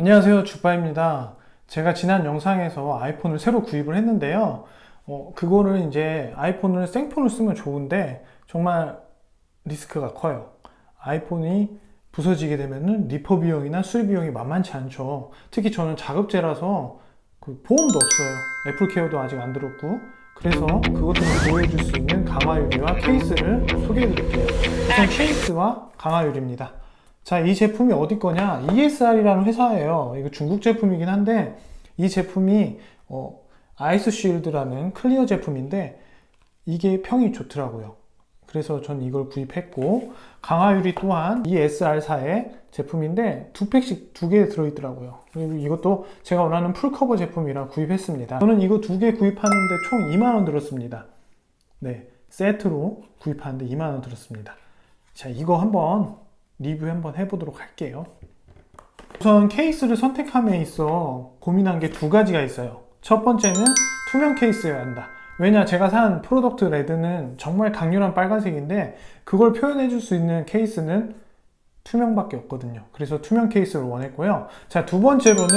안녕하세요 주빠입니다. 제가 지난 영상에서 아이폰을 새로 구입을 했는데요. 어, 그거를 이제 아이폰을 생폰을 쓰면 좋은데 정말 리스크가 커요. 아이폰이 부서지게 되면은 리퍼 비용이나 수리 비용이 만만치 않죠. 특히 저는 자급제라서 그 보험도 없어요. 애플케어도 아직 안 들었고. 그래서 그것들을 보호해줄 수 있는 강화유리와 케이스를 소개해 드릴게요. 우선 케이스와 강화유리입니다 자, 이 제품이 어디 거냐? ESR이라는 회사예요. 이거 중국 제품이긴 한데, 이 제품이, 어, 아이스 쉴드라는 클리어 제품인데, 이게 평이 좋더라고요. 그래서 전 이걸 구입했고, 강화유리 또한 ESR사의 제품인데, 두 팩씩 두 개 들어있더라고요. 그리고 이것도 제가 원하는 풀커버 제품이라 구입했습니다. 저는 이거 두 개 구입하는데 총 2만원 들었습니다. 네, 세트로 구입하는데 2만원 들었습니다. 자, 이거 한번 리뷰 한번 해보도록 할게요. 우선 케이스를 선택함에 있어 고민한 게 두 가지가 있어요. 첫 번째는 투명 케이스여야 한다. 왜냐, 제가 산 프로덕트 레드는 정말 강렬한 빨간색인데 그걸 표현해 줄 수 있는 케이스는 투명밖에 없거든요. 그래서 투명 케이스를 원했고요. 자, 두 번째로는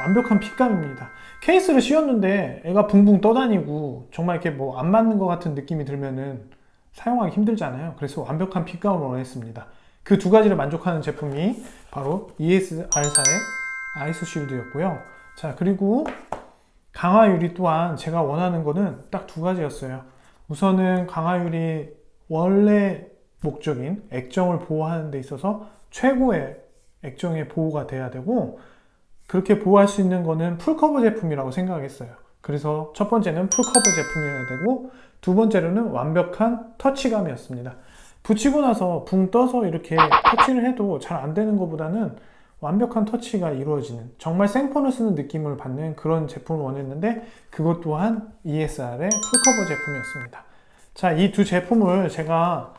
완벽한 핏감입니다. 케이스를 씌웠는데 애가 붕붕 떠다니고 정말 이렇게 뭐 안 맞는 것 같은 느낌이 들면은 사용하기 힘들잖아요. 그래서 완벽한 핏감을 원했습니다. 그 두 가지를 만족하는 제품이 바로 ESR사의 아이스 쉴드였고요. 자, 그리고 강화유리 또한 제가 원하는 거는 딱 두 가지였어요. 우선은 강화유리 원래 목적인 액정을 보호하는 데 있어서 최고의 액정의 보호가 돼야 되고 그렇게 보호할 수 있는 거는 풀커버 제품이라고 생각했어요. 그래서 첫 번째는 풀커버 제품이어야 되고 두 번째로는 완벽한 터치감이었습니다. 붙이고 나서 붕 떠서 이렇게 터치를 해도 잘 안 되는 것보다는 완벽한 터치가 이루어지는 정말 생폰을 쓰는 느낌을 받는 그런 제품을 원했는데 그것 또한 ESR의 풀커버 제품이었습니다. 자, 이 두 제품을 제가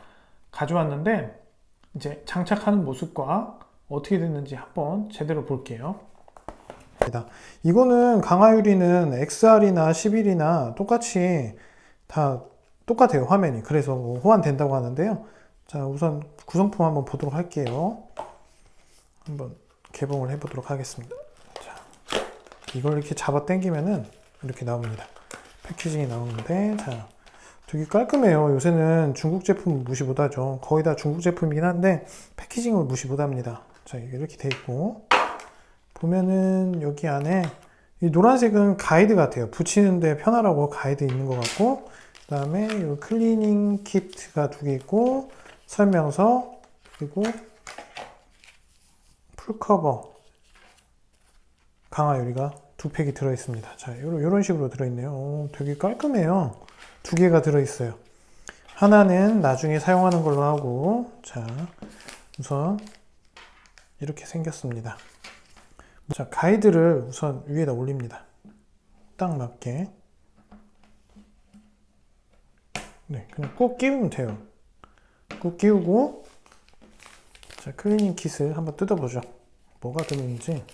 가져왔는데 이제 장착하는 모습과 어떻게 됐는지 한번 제대로 볼게요. 이거는 강화유리는 XR이나 11이나 똑같이 다 똑같아요 화면이 그래서 뭐 호환된다고 하는데요 자 우선 구성품 한번 보도록 할게요. 한번 개봉을 해 보도록 하겠습니다. 자 이걸 이렇게 잡아 당기면은 이렇게 나옵니다. 패키징이 나오는데 자 되게 깔끔해요. 요새는 중국 제품 무시 못하죠. 거의 다 중국 제품이긴 한데 패키징을 무시 못합니다. 자 이렇게 돼 있고. 보면은 여기 안에 이 노란색은 가이드 같아요. 붙이는데 편하라고 가이드 있는 것 같고 그 다음에 이 클리닝 키트가 두 개 있고 설명서 그리고 풀커버 강화 유리가 두 팩이 들어 있습니다. 자, 요런, 식으로 들어 있네요. 오, 되게 깔끔해요. 두 개가 들어 있어요. 하나는 나중에 사용하는 걸로 하고, 자, 우선 이렇게 생겼습니다. 자, 가이드를 우선 위에다 올립니다. 딱 맞게. 네, 그냥 꼭 끼우면 돼요. 꼭 끼우고, 자, 클리닝 킷을 한번 뜯어보죠. 뭐가 들어있는지.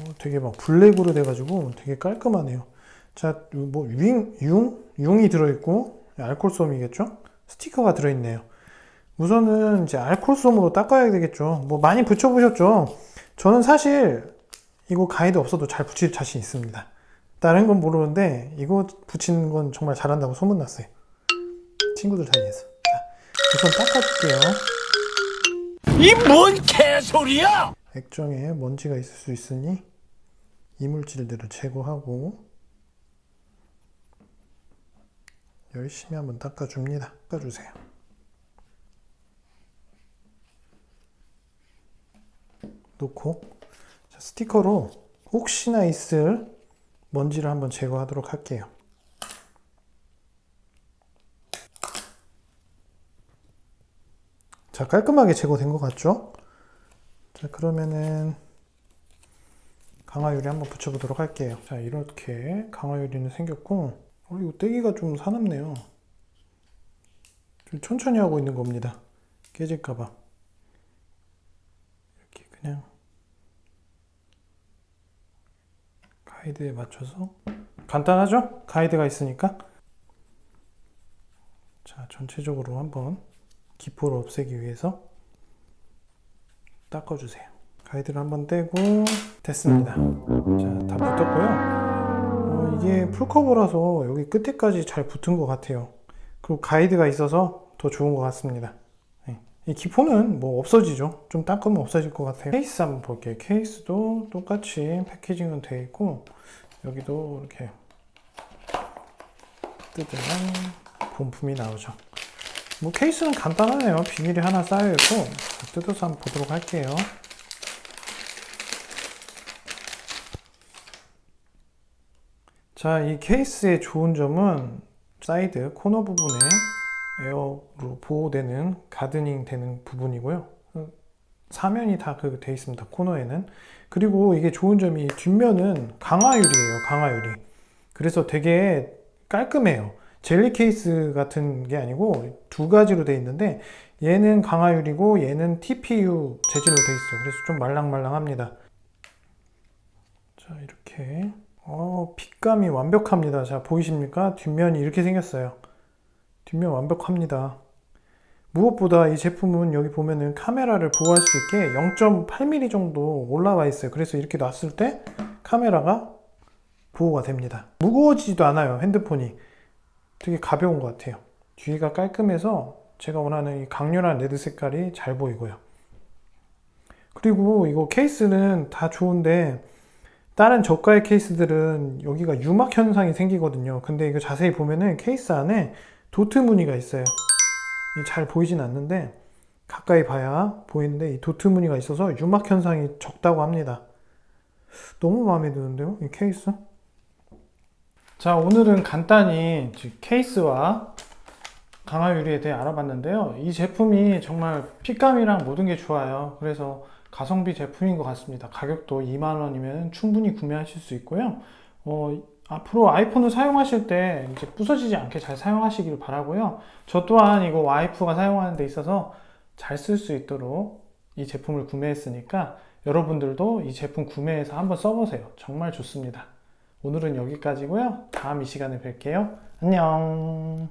어, 되게 막 블랙으로 돼가지고 되게 깔끔하네요. 자, 뭐, 융, 융? 융이 들어있고, 알콜솜이겠죠? 스티커가 들어있네요. 우선은 이제 알콜솜으로 닦아야 되겠죠. 뭐 많이 붙여보셨죠? 저는 사실 이거 가이드 없어도 잘 붙일 자신 있습니다. 다른 건 모르는데 이거 붙이는 건 정말 잘한다고 소문났어요. 친구들 사이에서. 자, 우선 닦아줄게요. 이 뭔 개소리야! 액정에 먼지가 있을 수 있으니 이물질들을 제거하고 열심히 한번 닦아줍니다. 닦아주세요. 놓고 자, 스티커로 혹시나 있을 먼지를 한번 제거하도록 할게요. 자, 깔끔하게 제거된 것 같죠? 자, 그러면은 강화유리 한번 붙여보도록 할게요. 자, 이렇게 강화유리는 생겼고, 어, 이거 떼기가 좀 사납네요. 좀 천천히 하고 있는 겁니다. 깨질까봐. 이렇게 그냥 가이드에 맞춰서 간단하죠? 가이드가 있으니까. 자, 전체적으로 한번 기포를 없애기 위해서 닦아주세요. 가이드를 한번 떼고 됐습니다. 자, 다 붙었고요. 어, 이게 풀커버라서 여기 끝에까지 잘 붙은 것 같아요. 그리고 가이드가 있어서 더 좋은 것 같습니다. 네. 이 기포는 뭐 없어지죠. 좀 닦으면 없어질 것 같아요. 케이스 한번 볼게요. 케이스도 똑같이 패키징은 되어 있고 여기도 이렇게 뜯으면 본품이 나오죠. 뭐 케이스는 간단하네요. 비닐이 하나 쌓여 있고 뜯어서 한번 보도록 할게요. 자, 이 케이스의 좋은 점은 사이드 코너 부분에 에어로 보호되는 가드닝 되는 부분이고요. 사면이 다 그 돼 있습니다. 코너에는. 그리고 이게 좋은 점이 뒷면은 강화유리예요. 강화유리. 그래서 되게 깔끔해요. 젤리 케이스 같은 게 아니고 두 가지로 돼 있는데 얘는 강화유리고 얘는 TPU 재질로 돼 있어요. 그래서 좀 말랑말랑합니다. 자, 이렇게 어, 핏감이 완벽합니다. 자, 보이십니까? 뒷면이 이렇게 생겼어요. 뒷면 완벽합니다. 무엇보다 이 제품은 여기 보면은 카메라를 보호할 수 있게 0.8mm 정도 올라와 있어요. 그래서 이렇게 놨을 때 카메라가 보호가 됩니다. 무거워지지도 않아요. 핸드폰이. 되게 가벼운 것 같아요. 뒤가 깔끔해서 제가 원하는 이 강렬한 레드 색깔이 잘 보이고요. 그리고 이거 케이스는 다 좋은데 다른 저가의 케이스들은 여기가 유막 현상이 생기거든요. 근데 이거 자세히 보면은 케이스 안에 도트 무늬가 있어요. 잘 보이진 않는데 가까이 봐야 보이는데 이 도트 무늬가 있어서 유막 현상이 적다고 합니다. 너무 마음에 드는데요, 이 케이스? 자, 오늘은 간단히 즉 케이스와 강화 유리에 대해 알아봤는데요. 이 제품이 정말 핏감이랑 모든 게 좋아요. 그래서 가성비 제품인 것 같습니다. 가격도 2만 원이면 충분히 구매하실 수 있고요. 어, 앞으로 아이폰을 사용하실 때 이제 부서지지 않게 잘 사용하시길 바라고요. 저 또한 이거 와이프가 사용하는 데 있어서 잘 쓸 수 있도록 이 제품을 구매했으니까 여러분들도 이 제품 구매해서 한번 써보세요. 정말 좋습니다. 오늘은 여기까지고요. 다음 이 시간에 뵐게요. 안녕.